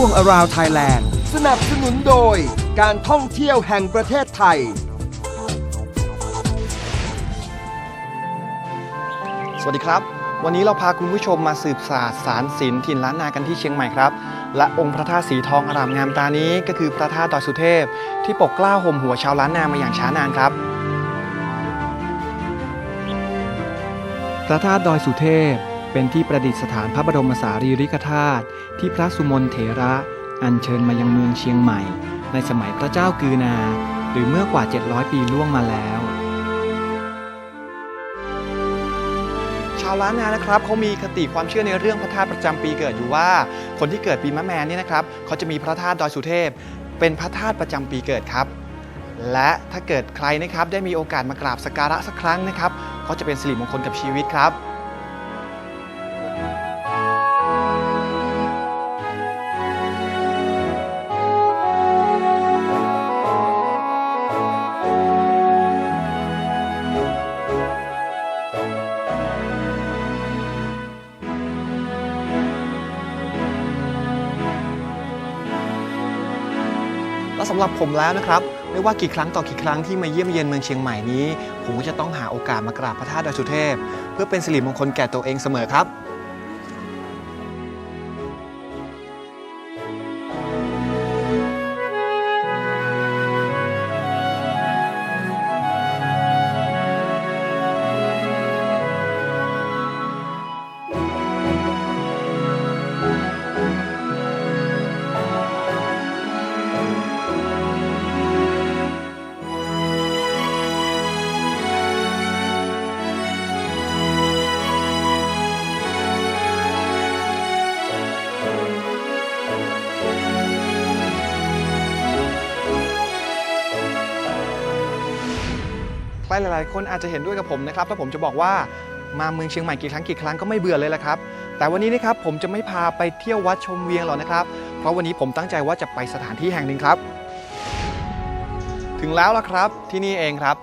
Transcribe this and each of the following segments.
ช่วง Around Thailand สนับสนุนโดยการท่องเที่ยวแห่งประเทศไทย สวัสดีครับ วันนี้เราพาคุณผู้ชมมาสืบสาสารศิลป์ถิ่นล้านนากันที่เชียงใหม่ครับ และองค์พระธาตุสีทองอารามงามตานี้ก็คือพระธาตุดอยสุเทพ ที่ปกเกล้าห่มหัวชาวล้านนามาอย่างช้านานครับ พระธาตุดอยสุเทพ เป็นที่ประดิษฐานพระบรมสารีริกธาตุที่พระสุมนเถระอัญเชิญมายังเมืองเชียงใหม่ ในสมัยพระเจ้ากือนา หรือเมื่อกว่า 700 ปีล่วงมาแล้ว ชาวล้านนานะครับเขามีคติความเชื่อในเรื่องพระธาตุประจำปีเกิดอยู่ว่า คนที่เกิดปีมะแม่เนี่ยนะครับเขาจะมีพระธาตุดอยสุเทพ เป็นพระธาตุประจำปีเกิดครับ และถ้าเกิดใครนะครับได้มีโอกาสมากราบสักการะสักครั้งนะครับก็จะเป็นสิริมงคลกับชีวิตครับ และสำหรับผมแล้วนะครับ ไม่ว่ากี่ครั้งต่อกี่ครั้งที่มาเยี่ยมเยียนเมืองเชียงใหม่นี้ ผมก็จะต้องหาโอกาสมากราบพระธาตุดอยสุเทพ เพื่อเป็นสิริมงคลแก่ตัวเองเสมอครับ หลาย ๆ คนอาจจะเห็นด้วยกับผมนะครับถ้าผมจะบอกว่ามาเมืองเชียงใหม่กี่ครั้งกี่ครั้งก็ไม่เบื่อเลยละครับ แต่วันนี้นะครับผมจะไม่พาไปเที่ยววัดชมเวียงหรอกนะครับ เพราะวันนี้ผมตั้งใจว่าจะไปสถานที่แห่งหนึ่งครับ ถึงแล้วละครับที่นี่เองครับ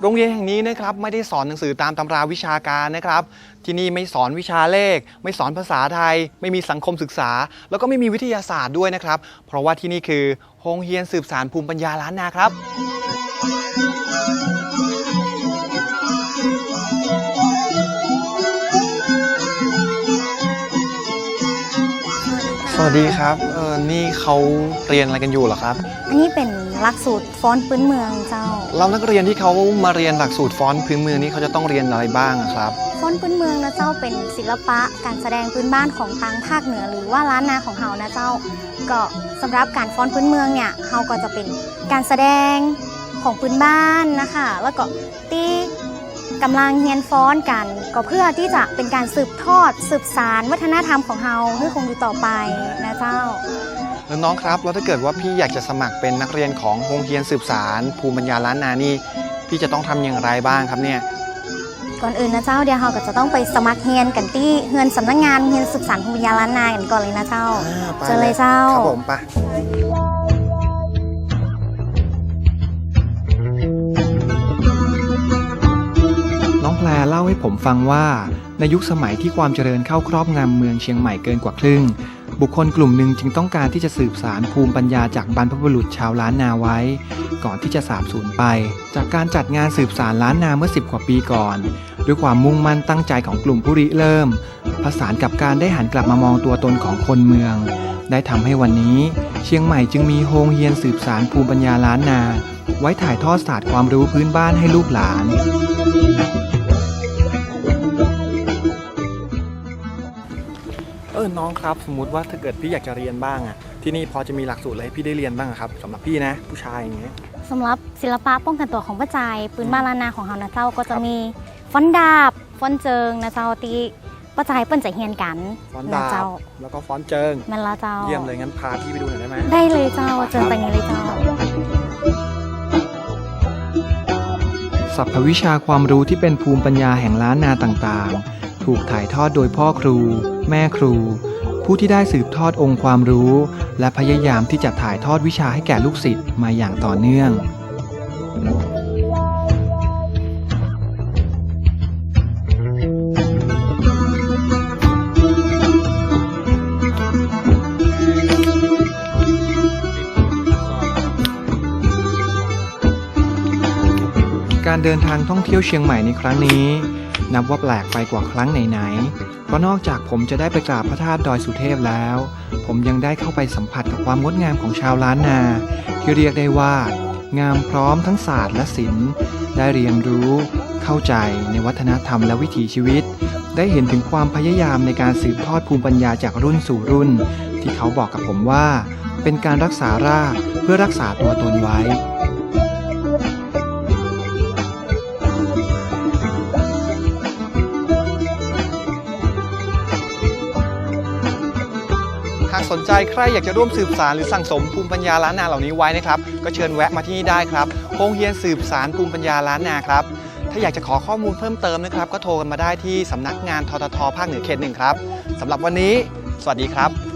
โรงเรียนแห่งนี้นะครับไม่ได้สอนหนังสือตามตำราวิชาการนะครับ ที่นี่ไม่สอนวิชาเลข ไม่สอนภาษาไทย ไม่มีสังคมศึกษา แล้วก็ไม่มีวิทยาศาสตร์ด้วยนะครับ เพราะว่าที่นี่คือโรงเรียนสืบสารภูมิปัญญาล้านนาครับ วัสดีครับเออนี่เขาเรียนอะไรกันอยู่เหรอครับ อันนี้เป็นหลักสูตรฟ้อนพื้นเมืองเจ้า เรานักเรียนที่เขามาเรียนหลักสูตรฟ้อนพื้นเมืองนี่เขาจะต้องเรียนอะไรบ้างอะครับฟ้อนพื้นเมืองนะเจ้าเป็นศิลปะการแสดงพื้นบ้านของทางภาคเหนือ หรือว่าล้านนาของเฮานะเจ้า ก็สำหรับการฟ้อนพื้นเมืองเนี่ยเฮาก็จะเป็นการแสดงของพื้นบ้านนะคะ แล้วก็ที่ กำลังเรียนฟ้อนกัน ก็เพื่อที่จะเป็นการสืบทอดสืบสารวัฒนธรรมของเฮาให้คงอยู่ต่อไปนะเจ้าแล้วน้องครับแล้วถ้าเกิดว่าพี่อยากจะสมัครเป็นนักเรียนของโรงเรียนสืบสาร ภูมิปัญญาล้านนานี่พี่จะต้องทำอย่างไรบ้างครับเนี่ยก่อนอื่นนะเจ้าเดี๋ยวเราก็จะต้องไปสมัครเรียนกันที่เฮือนสำนักงานเฮือนสืบสารภูมิปัญญาล้านนากันก่อนเลยนะเจ้าเจอเลยเจ้าครับผมไป ผมฟังว่าในยุคสมัยที่ความเจริญเข้าครอบงำเมืองเชียงใหม่เกินกว่าครึ่ง บุคคลกลุ่มหนึ่งจึงต้องการที่จะสืบสารภูมิปัญญาจากบรรพบุรุษชาวล้านนาไว้ ก่อนที่จะสาบสูญไป จากการจัดงานสืบสารล้านนาเมื่อ 10 กว่าปีก่อน ด้วยความมุ่งมั่นตั้งใจของกลุ่มผู้ริเริ่ม ผสานกับการได้หันกลับมามองตัวตนของคนเมือง ได้ทำให้วันนี้ เชียงใหม่จึงมีโฮงเฮียนสืบสารภูมิปัญญาล้านนา ไว้ถ่ายทอดศาสตร์ความรู้พื้นบ้านให้ลูกหลาน ออน้องครับ สมมุติว่าถ้าเกิดพี่อยากจะเรียนบ้างอะที่นี่พอจะมีหลักสูตรอะไรให้พี่ได้เรียนบ้างอะครับสำหรับพี่นะ ผู้ชายอย่างเงี้ย สำหรับศิลปะป้องกันตัวของพระจายปืนบ้านล้านนาของเฮานะเจ้าก็จะมีฟ้อนดาบฟ้อนเจิงนะเจ้าตีพระจายเปิ้นจะเฮียนกันฟ้อนนะดาเจ้าบแล้วก็ฟ้อนเจิง แม่นละเจ้า เยี่ยมเลยงั้นพาพี่ไปดูหน่อยได้ไหม ได้เลยเจ้าเจิญไปนี้เลยเจ้าสัพพวิชาความรู้ที่เป็นภูมิปัญญาแห่งล้านนาต่างๆ ถูกถ่ายทอดโดยพ่อครู แม่ครู ผู้ที่ได้สืบทอดองค์ความรู้ และพยายามที่จะถ่ายทอดวิชาให้แก่ลูกศิษย์มาอย่างต่อเนื่อง การเดินทางท่องเที่ยวเชียงใหม่ในครั้งนี้ นับว่าแปลกไปกว่าครั้งไหนๆ เพราะนอกจากผมจะได้ไปกราบพระธาตุดอยสุเทพแล้ว ผมยังได้เข้าไปสัมผัสกับความงดงามของชาวล้านนา ที่เรียกได้ว่า งามพร้อมทั้งศาสตร์และศิลป์ได้เรียนรู้ เข้าใจในวัฒนธรรมและวิถีชีวิต ได้เห็นถึงความพยายามในการสืบทอดภูมิปัญญาจากรุ่นสู่รุ่น ที่เขาบอกกับผมว่า เป็นการรักษารากเพื่อรักษาตัวตนไว้ หากสนใจใครอยากจะร่วมสืบสารหรือสั่งสมภูมิปัญญาล้านนาเหล่านี้ไว้นะครับ ก็เชิญแวะมาที่นี่ได้ครับโรงเรียนสืบสารภูมิปัญญาล้านนาครับ ถ้าอยากจะขอข้อมูลเพิ่มเติมนะครับ ก็โทรกันมาได้ที่สำนักงานทททภาคเหนือเขตหนึ่งครับสำหรับวันนี้ สวัสดีครับ